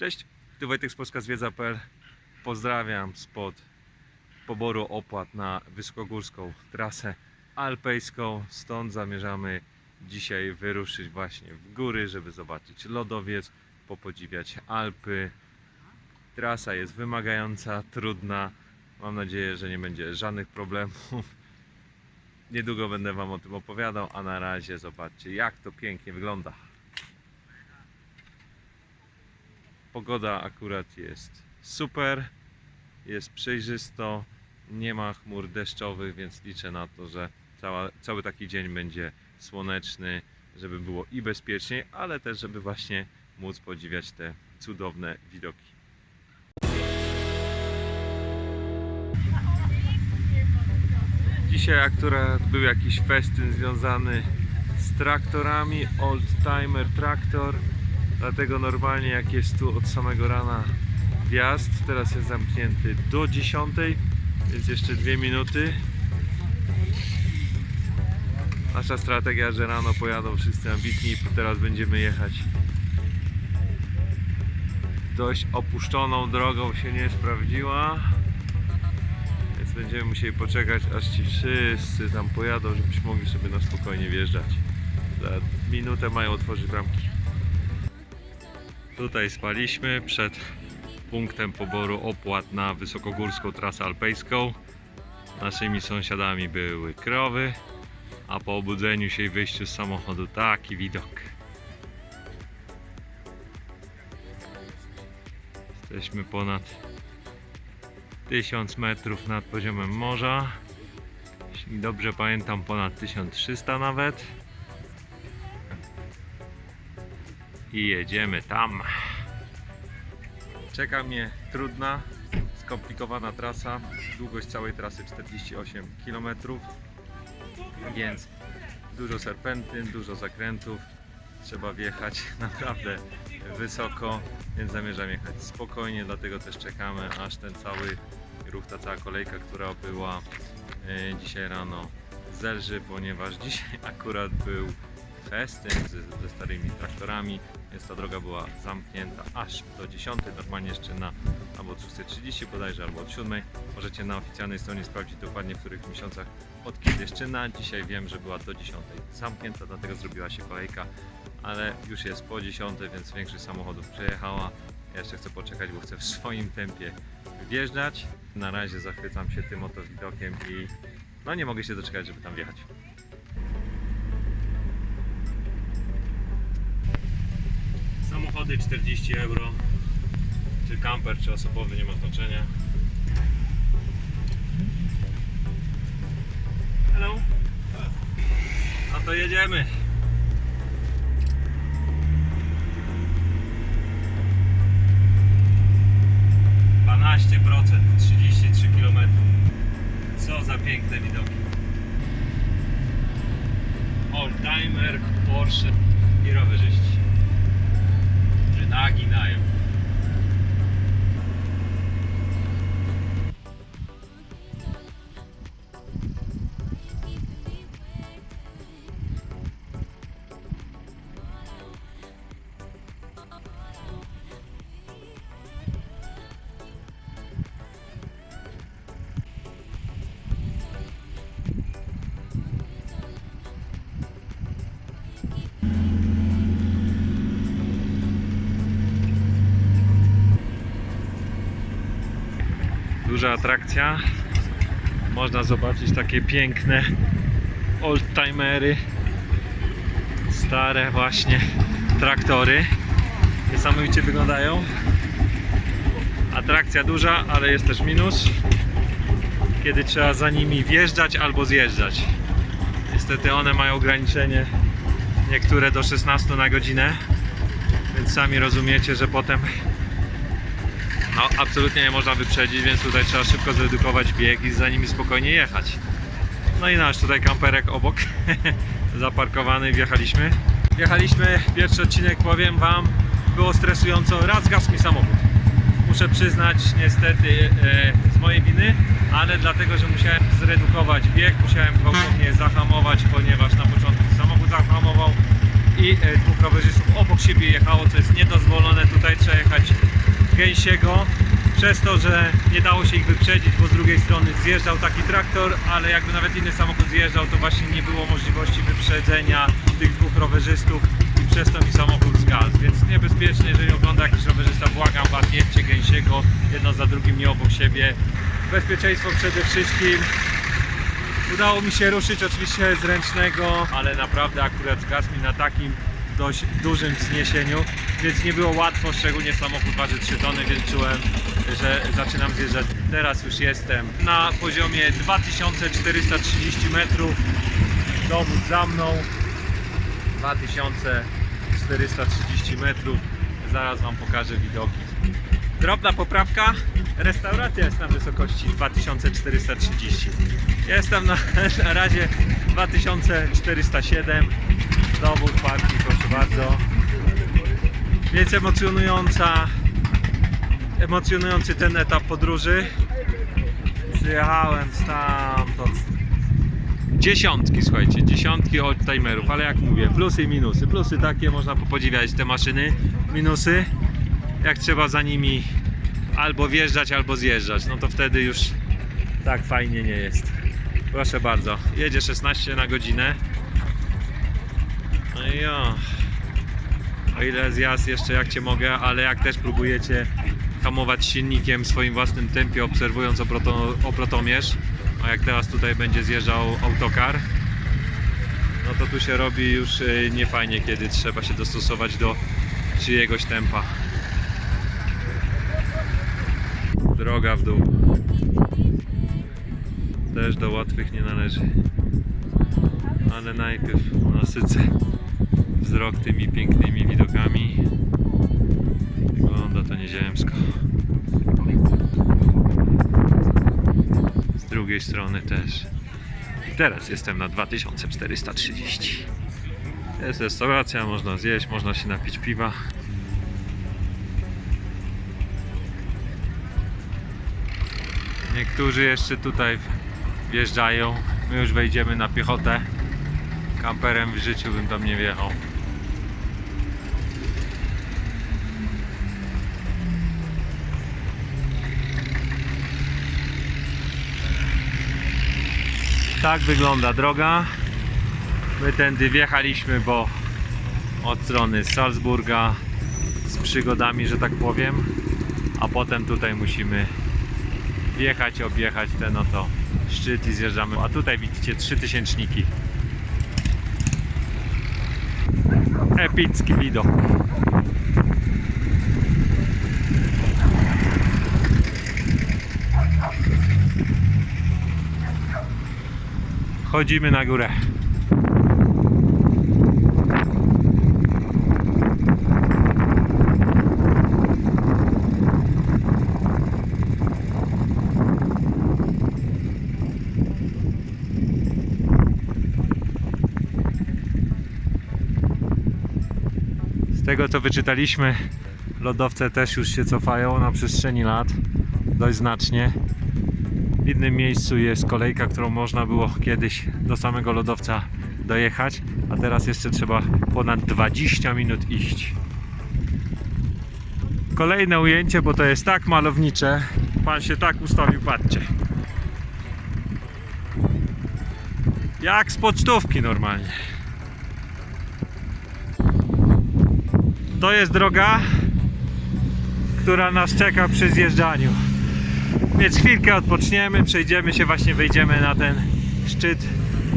Cześć, tu Wojtek z Polska Zwiedza.pl. Pozdrawiam spod poboru opłat na wysokogórską trasę alpejską. Stąd zamierzamy dzisiaj wyruszyć właśnie w góry, żeby zobaczyć lodowiec, popodziwiać Alpy. Trasa jest wymagająca, trudna. Mam nadzieję, że nie będzie żadnych problemów. Niedługo będę Wam o tym opowiadał, a na razie zobaczcie, jak to pięknie wygląda. Pogoda akurat jest super, jest przejrzysto, nie ma chmur deszczowych, więc liczę na to, że cała, cały taki dzień będzie słoneczny, żeby było i bezpieczniej, ale też żeby właśnie móc podziwiać te cudowne widoki. Dzisiaj akurat był jakiś festyn związany z traktorami, Old Timer Traktor. Dlatego normalnie jak jest tu od samego rana wjazd, teraz jest zamknięty do 10, więc jeszcze dwie minuty. Nasza strategia, że rano pojadą wszyscy ambitni, teraz będziemy jechać dość opuszczoną drogą się nie sprawdziła. Więc będziemy musieli poczekać aż ci wszyscy tam pojadą, żebyśmy mogli sobie na spokojnie wjeżdżać. Za minutę mają otworzyć bramki. Tutaj spaliśmy przed punktem poboru opłat na wysokogórską trasę alpejską. Naszymi sąsiadami były krowy, a po obudzeniu się i wyjściu z samochodu taki widok. Jesteśmy ponad 1000 metrów nad poziomem morza. Jeśli dobrze pamiętam, ponad 1300 nawet. I jedziemy tam. Czeka mnie trudna, skomplikowana trasa. Długość całej trasy 48 km. Więc dużo serpentyn, dużo zakrętów. Trzeba wjechać naprawdę wysoko, więc zamierzam jechać spokojnie, dlatego też czekamy aż ten cały ruch, ta cała kolejka, która była e, dzisiaj rano zelży, ponieważ dzisiaj akurat był festyn ze, ze starymi traktorami, więc ta droga była zamknięta aż do 10, normalnie jeszcze na albo od 6.30 bodajże, albo od 7. Możecie na oficjalnej stronie sprawdzić dokładnie w których miesiącach od kiedy jeszcze na. Dzisiaj wiem, że była do 10 zamknięta, dlatego zrobiła się kolejka, ale już jest po 10, więc większość samochodów przejechała. Ja jeszcze chcę poczekać, bo chcę w swoim tempie wjeżdżać. Na razie zachwycam się tym oto widokiem i no nie mogę się doczekać, żeby tam wjechać. Samochody 40 euro, czy kamper, czy osobowy, nie ma znaczenia. No to jedziemy. Procent, 33 km. Co za piękne widoki. Oldtimer, Porsche i rowerzyści. Naginają. Duża atrakcja. Można zobaczyć takie piękne oldtimery. Stare właśnie traktory. Niesamowicie wyglądają. Atrakcja duża, ale jest też minus. Kiedy trzeba za nimi wjeżdżać albo zjeżdżać. Niestety one mają ograniczenie niektóre do 16 na godzinę. Więc sami rozumiecie, że potem no, absolutnie nie można wyprzedzić, więc tutaj trzeba szybko zredukować bieg i za nimi spokojnie jechać. No i nasz tutaj kamperek obok, zaparkowany, wjechaliśmy. Wjechaliśmy, pierwszy odcinek powiem Wam, było stresująco, raz zgasł mi samochód. Muszę przyznać niestety e, z mojej winy, ale dlatego, że musiałem zredukować bieg, musiałem gwałtownie zahamować, ponieważ na początku samochód zahamował i e, dwóch rowerzystów obok siebie jechało, co jest niedozwolone. Tutaj trzeba jechać gęsiego. Przez to, że nie dało się ich wyprzedzić, bo z drugiej strony zjeżdżał taki traktor, ale jakby nawet inny samochód zjeżdżał, to właśnie nie było możliwości wyprzedzenia tych dwóch rowerzystów i przez to mi samochód zgasł. Więc niebezpiecznie, jeżeli ogląda jakiś rowerzysta, błagam Was, jedźcie gęsiego, jedno za drugim, nie obok siebie. Bezpieczeństwo przede wszystkim. Udało mi się ruszyć oczywiście z ręcznego, ale naprawdę akurat zgasł mi na takim dość dużym wzniesieniu, więc nie było łatwo, szczególnie samochód waży 3 tony, więc czułem, że zaczynam zjeżdżać. Teraz już jestem na poziomie 2430 metrów. Dowód za mną. 2430 metrów. Zaraz Wam pokażę widoki. Drobna poprawka. Restauracja jest na wysokości 2430. Jestem na, na razie 2407. Dowód parking, bardzo. Więc emocjonująca, emocjonujący ten etap podróży. Przyjechałem stamtąd. Dziesiątki, słuchajcie, dziesiątki oldtimerów, ale jak mówię, plusy i minusy. Plusy takie, można podziwiać te maszyny, minusy, jak trzeba za nimi albo wjeżdżać, albo zjeżdżać, no to wtedy już tak fajnie nie jest. Proszę bardzo, jedzie 16 na godzinę. No i o, o ile zjazd jeszcze jak cię mogę, ale jak też próbujecie hamować silnikiem w swoim własnym tempie, obserwując oproto, oprotomierz, a jak teraz tutaj będzie zjeżdżał autokar, no to tu się robi już y, niefajnie, kiedy trzeba się dostosować do czyjegoś tempa. Droga w dół. Też do łatwych nie należy. Ale najpierw nasycę wzrok tymi pięknymi widokami. Wygląda to nieziemsko. Z drugiej strony też. I teraz jestem na 2430. Jest restauracja, można zjeść, można się napić piwa. Niektórzy jeszcze tutaj wjeżdżają. My już wejdziemy na piechotę. Kamperem w życiu bym tam nie wjechał. Tak wygląda droga. My tędy wjechaliśmy, bo od strony Salzburga z przygodami, że tak powiem. A potem tutaj musimy wjechać, objechać ten oto szczyt i zjeżdżamy. A tutaj widzicie trzy tysięczniki. Epicki widok. Chodzimy na górę. Z tego co wyczytaliśmy, lodowce też już się cofają na przestrzeni lat dość znacznie. W innym miejscu jest kolejka, którą można było kiedyś do samego lodowca dojechać, a teraz jeszcze trzeba ponad 20 minut iść. Kolejne ujęcie, bo to jest tak malownicze. Pan się tak ustawił, patrzcie. Jak z pocztówki normalnie. To jest droga, która nas czeka przy zjeżdżaniu. Więc chwilkę odpoczniemy, przejdziemy się, właśnie wejdziemy na ten szczyt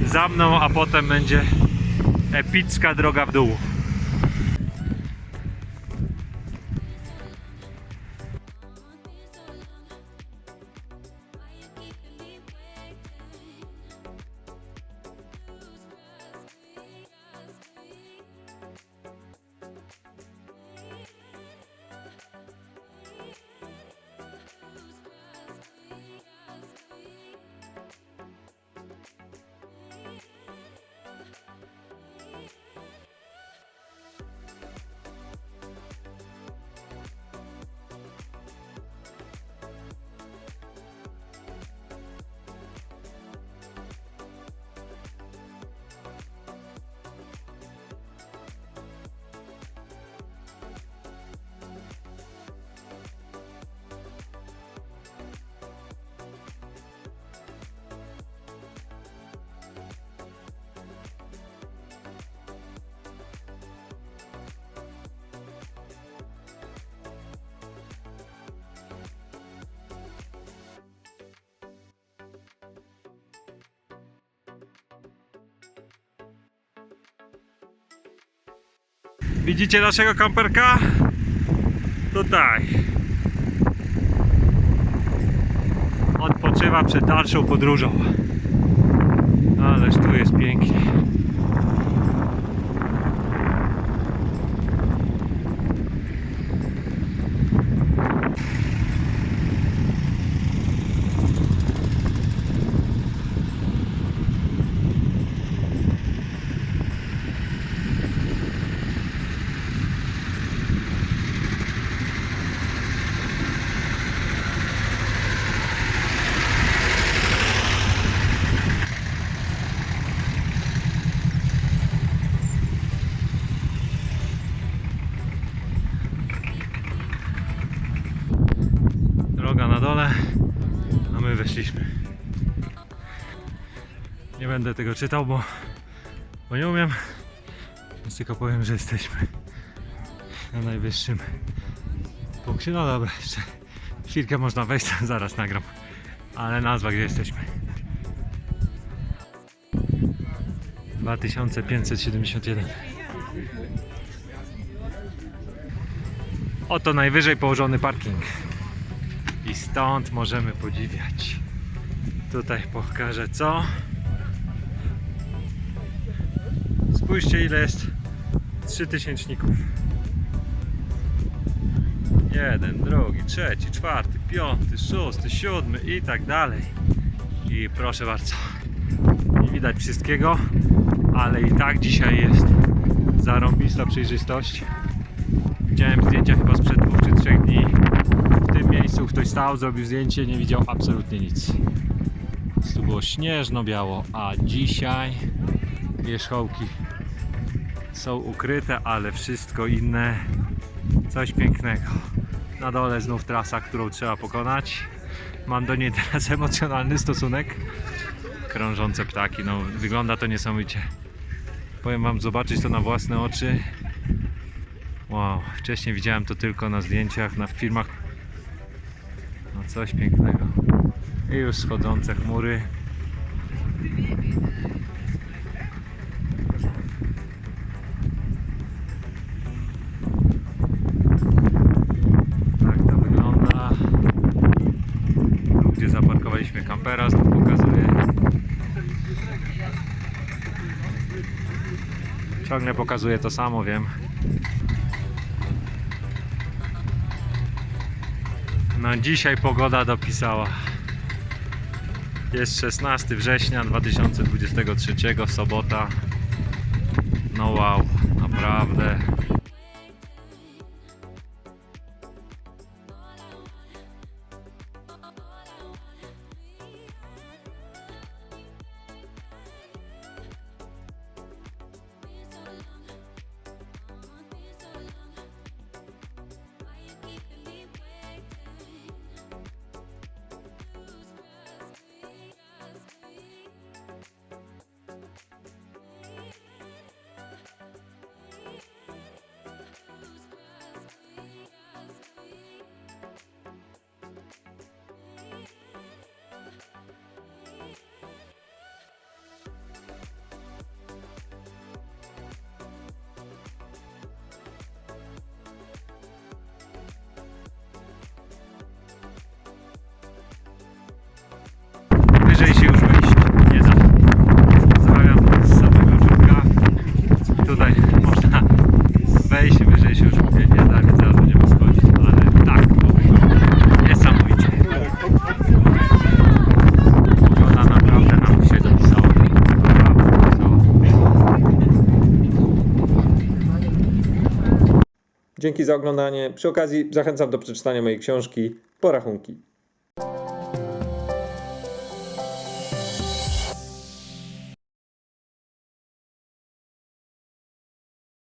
za mną, a potem będzie epicka droga w dół. Widzicie naszego kamperka? Tutaj. Odpoczywa przed dalszą podróżą. Ależ tu jest pięknie. Droga na dole, a my weszliśmy. Nie będę tego czytał, bo, bo nie umiem. Więc tylko powiem, że jesteśmy na najwyższym punkcie. No dobra, jeszcze chwilkę można wejść, zaraz nagram. Ale nazwa, gdzie jesteśmy. 2571. Oto najwyżej położony parking. I stąd możemy podziwiać. Tutaj pokażę co. Spójrzcie ile jest trzy tysięczników. Jeden, drugi, trzeci, czwarty, piąty, szósty, siódmy i tak dalej. I proszę bardzo. Nie widać wszystkiego, ale i tak dzisiaj jest zarąbista przejrzystość. Widziałem zdjęcia chyba sprzed dwóch czy trzech dni. Miejscu ktoś stał, zrobił zdjęcie, nie widział absolutnie nic. Tu było śnieżno-biało, a dzisiaj wierzchołki są ukryte, ale wszystko inne coś pięknego. Na dole znów trasa, którą trzeba pokonać. Mam do niej teraz emocjonalny stosunek. Krążące ptaki, no wygląda to niesamowicie. Powiem wam, zobaczyć to na własne oczy. Wow, wcześniej widziałem to tylko na zdjęciach, na filmach. No coś pięknego. I już schodzące chmury. Tak to wygląda. Tu, gdzie zaparkowaliśmy kampera, znów pokazuję. Ciągle pokazuję to samo, wiem. No dzisiaj pogoda dopisała. Jest 16 września 2023, sobota. No wow, naprawdę. Dzięki za oglądanie. Przy okazji zachęcam do przeczytania mojej książki Porachunki.